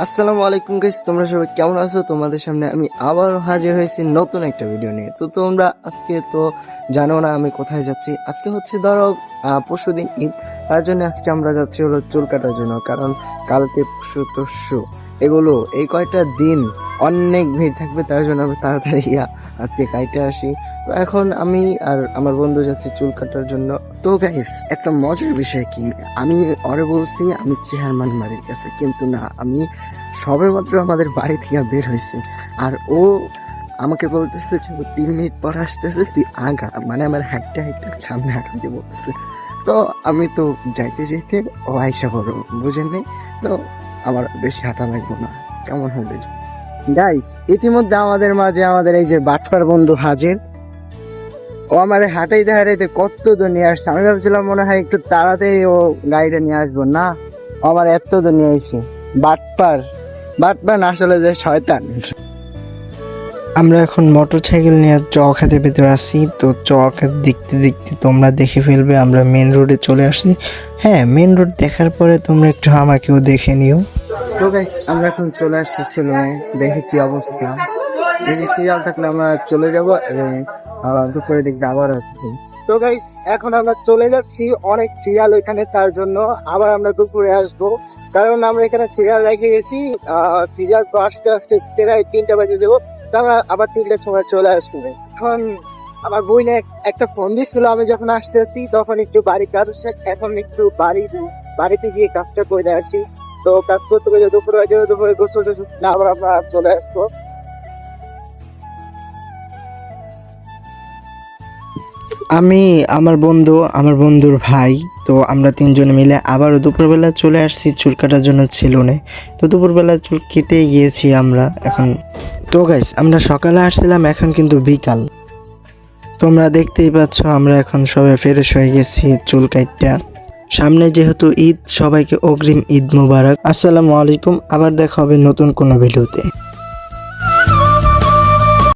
আসসালামু আলাইকুম গাইস তোমরা সবাই কেমন আছো? তোমাদের সামনে আমি আবার হাজির হয়েছি নতুন একটা ভিডিও নিয়ে। তো তোমরা আজকে তো জানো না আমি কোথায় যাচ্ছি। আজকে হচ্ছে ধরো পরশু দিন ঈদ। তার জন্য আজকে আমরা যাচ্ছি হলো চুল কাটার জন্য, কারণ কালকে তরশু এগুলো, এই কয়টা দিন অনেক ভিড় থাকবে, তার জন্য আমি তাড়াতাড়ি আজকে কাইটে আসি। তো এখন আমি আর আমার বন্ধু যাচ্ছি চুল কাটার জন্য। তো গাইস একটা মজার বিষয় কি? আমি ওরে বলছি, আমি চেয়ারম্যান বাড়ির কাছে, কিন্তু না, আমি সবে মাত্র আমাদের বাড়ি থেকে বের হয়েছে। আর ও আমাকে বলতেছে তিন মিনিট পর আসতেছে, তুই আগা। মানে আমার হাঁটতে হাঁটতে সামনে হাঁটাতে বলতেছে। তো আমি তো যাইতে যাইতে ও আইসা করো বুঝেন নাই? তো আমার বেশি হাঁটা লাগবে না, কেমন হবে গাইস ইতিমধ্যে আমাদের মাঝে আমাদের এই যে বাটপার বন্ধু হাজির, ও আমার হাঁটাইতে হাঁটাইতে কত দূর নিয়ে আসছে। আমি ভাবছিলাম মনে হয় একটু তাড়াতাড়ি ও গাড়িটা নিয়ে আসব। না আমার এত দূর নিয়ে আইছে। বাটপার বাটপার আসলে যে শয়তান। আমরা এখন মোটর সাইকেল নিয়ে চ খাতে ভেতরে আসি তো চ খাত দেখতে দেখতে তোমরা দেখে ফেলবে, আমরা মেন রোডে চলে আসি হ্যাঁ মেন রোড দেখার পরে তোমরা একটু আমাকেও দেখে নিও। তো গাইস আমরা এখন চলে আসছি সিনেমায় দেখে কি অবস্থা। যদি সিরিয়াল থাকলে আমরা চলে যাব এবং দুপুরে দেখতে আবার আসছি তো গাইস এখন আমরা চলে যাচ্ছি, অনেক সিরিয়াল ওইখানে তার জন্য, আবার আমরা দুপুরে আসব। কারণ আমরা এখানে সিরিয়াল রেখে গেছি সিরিয়াল তো আসতে আসতে প্রায় তিনটা বাজে যাব। তো আমরা আবার তিনটার সময় চলে আসব। এখন আমার বই একটা ফোন দিচ্ছিল আমি যখন আসতেছি তখন একটু বাড়ি কাজ এখন একটু বাড়ি বাড়িতে গিয়ে কাজটা করে আসি। তো কাজ করতে করতে দুপুর হয়ে যাবে দুপুরে গোসল টোসল না আবার আমরা চলে আসব। আমি, আমার বন্ধু, আমার বন্ধুর ভাই, তো আমরা তিনজন মিলে আবারও দুপুরবেলা চলে আসছি চুল কাটার জন্য ছেলুনে তো দুপুরবেলা চুল কেটে গিয়েছি আমরা, এখন তো গাইস আমরা সকালে আসছিলাম, এখন কিন্তু বিকাল। তোমরা দেখতেই পাচ্ছ, আমরা এখন সবাই ফ্রেশ হয়ে গেছি চুল কাইটটা। সামনে যেহেতু ঈদ, সবাইকে অগ্রিম ঈদ মোবারক। আসসালামু আলাইকুম, আবার দেখা হবে নতুন কোনো ভিডিওতে।